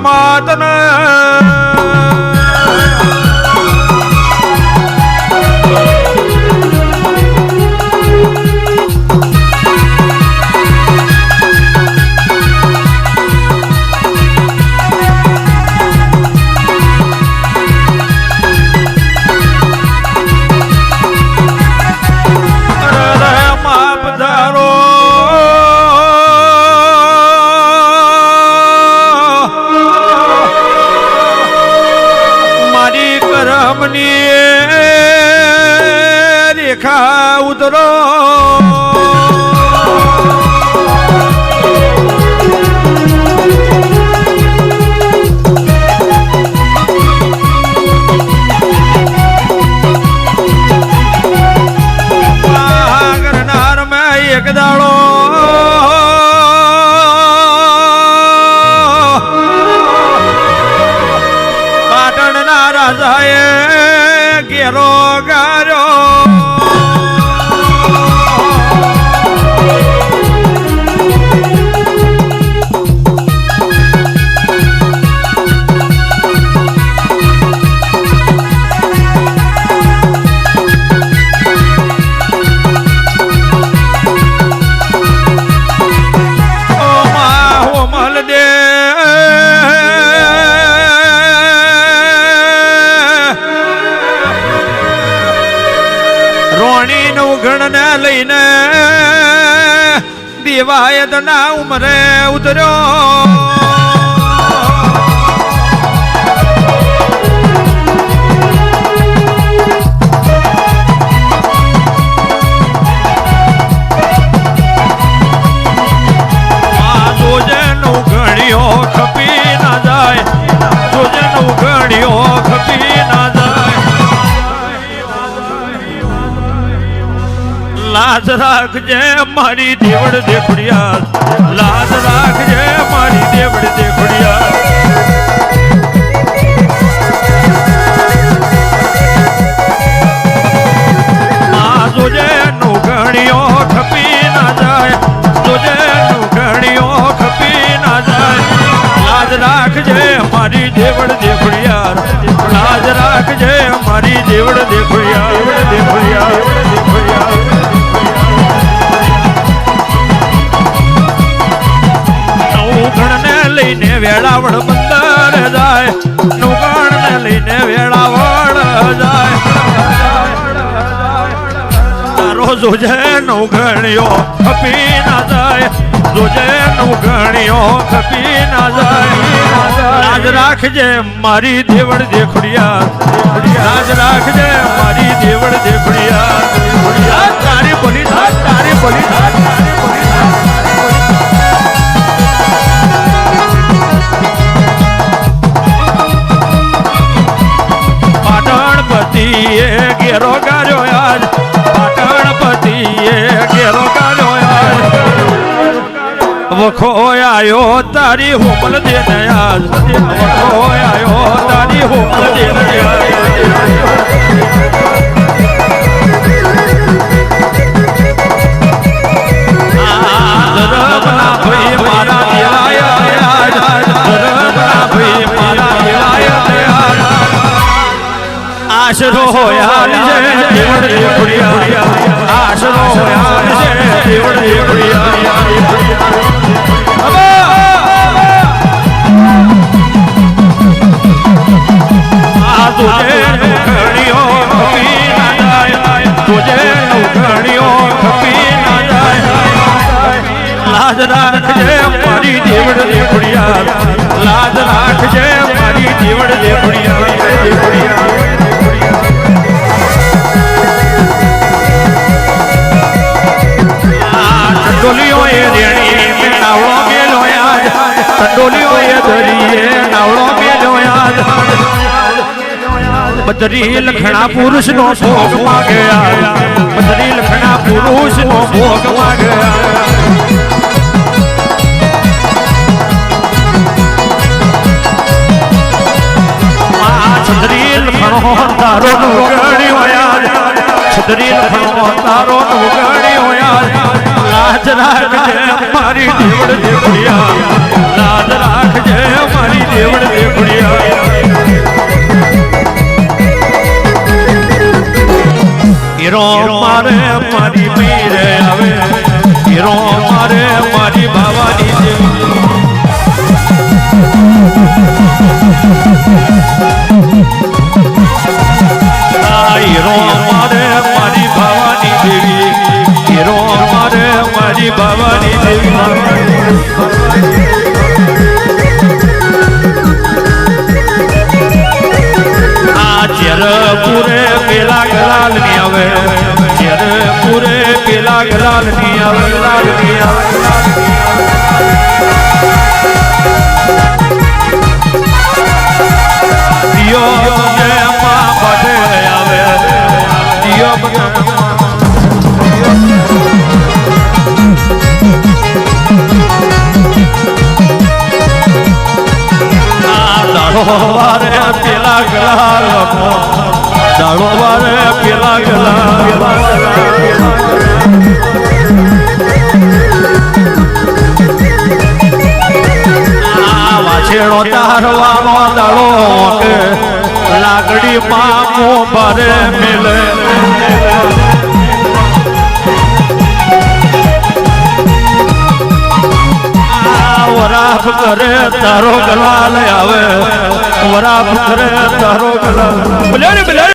സമാധാന. મેં એક દાડો પાટણના રાજાએ રોણી નું ગણ ને લઈને દિવાયત ના ઉમરે ઉતર્યો. લાજ રાખજે મારી દેવડ દેખડિયા, લાજ રાખજે મારી દેવડ દેખડિયા. આ જોજે નું ઘણીઓ ખપી ના રાખજે મારી દેવડ લઈને વેળાવળ બંદર જાય. નુકાણ ને લઈને વેળાવળ જાય. તારો જોજે નવગણીઓ ખપી ના જાય. જોજે નવગણીઓ ખપી ના જાય. રાજ રાખજે મારી દેવળ દેખડિયા. રાજ રાખજે મારી દેવળ દેખડિયા. તારી બોલી તારી બોલી તારી વખો આયો તારી હુમલ દેને આજ વખો આયો તારી હુમલ દેને ધરમના તુજે ઘણીઓ ખપી ના જાય. લાજ રાખજે મારી દેવડ. બદરી લખણા પુરુષ નો ભોગ માગ્યા બદરી લખણા પુરુષ નો ભોગ માગ્યા છત્રી લખણો તારો નુગણી યાદ છત્રી લખણો તારો નુગણી યાદ લાજ મારી દેવડ દેવડિયા મારી દેવડ હીરો મારે Kalani. મામો ભરે મિલે. વરાપ કરે તારો ગલાલ આવે. વરાપ કરે તારો ગલાલ